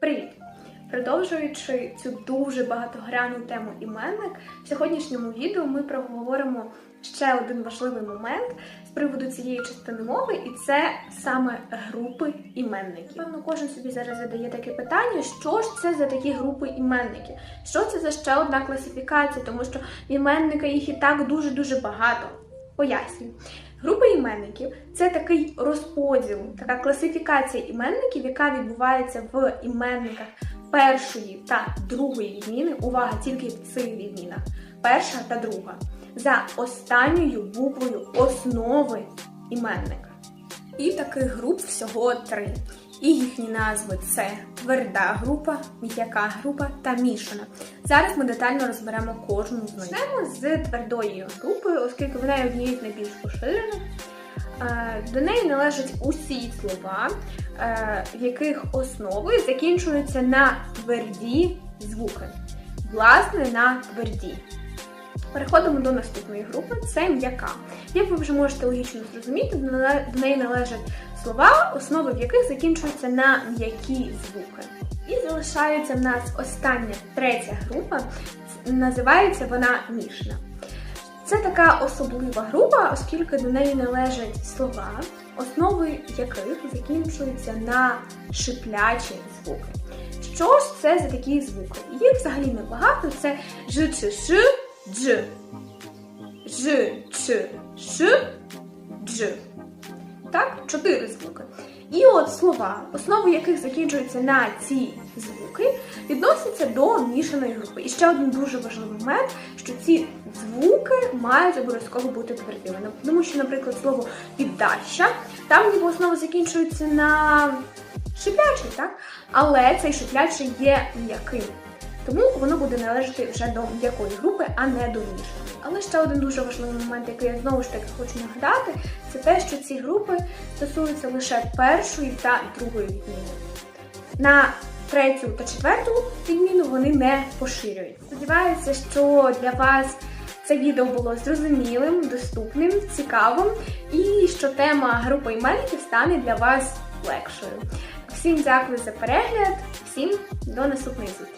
Привіт! Продовжуючи цю дуже багатогранну тему іменник, в сьогоднішньому відео ми проговоримо ще один важливий момент з приводу цієї частини мови, і це саме групи іменників. Певно, кожен собі зараз задає таке питання: що ж це за такі групи іменників? Що це за ще одна класифікація? Тому що іменника їх і так дуже-дуже багато. Пояснюю. Група іменників це такий розподіл, така класифікація іменників, яка відбувається в іменниках першої та другої відміни. Увага тільки в цих відмінах. Перша та друга. За останньою буквою основи іменника. І таких груп всього три. І їхні назви це тверда група, м'яка група та мішана. Зараз ми детально розберемо кожну з них. Почнемо з твердої групи, оскільки вона є однією з найбільш поширених. Е, До неї належать усі слова, е, в яких основи закінчуються на тверді звуки. Власне, на тверді. Переходимо до наступної групи це м'яка. Як ви вже можете логічно зрозуміти, до неї належать слова, основи в яких закінчуються на м'які звуки. І залишається в нас остання третя група, називається вона мішна. Це така особлива група, оскільки до неї належать слова, основи яких закінчуються на шиплячі звуки. Що ж це за такі звуки? Їх взагалі небагато. Це ж, ч, ш, дж, ж, ч, ш, дж. Так, чотири звуки. І от слова, основи яких закінчуються на ці звуки, відносяться до мішаної групи. І ще один дуже важливий момент, що ці звуки мають обов'язково бути твердими. Ну, Тому що, наприклад, слово піддаща, там ніби основи закінчуються на шиплячий, так? Але цей шиплячий є м'яким. Тому воно буде належати вже до м'якої групи, а не до мішаної. Але ще один дуже важливий момент, який я знову ж таки хочу нагадати, це те, що ці групи стосуються лише першої та другої відміни. На третю та четверту відміну вони не поширюють. Сподіваюся, що для вас це відео було зрозумілим, доступним, цікавим, і що тема групи іменників стане для вас легшою. Всім дякую за перегляд, всім до наступної зустрічі!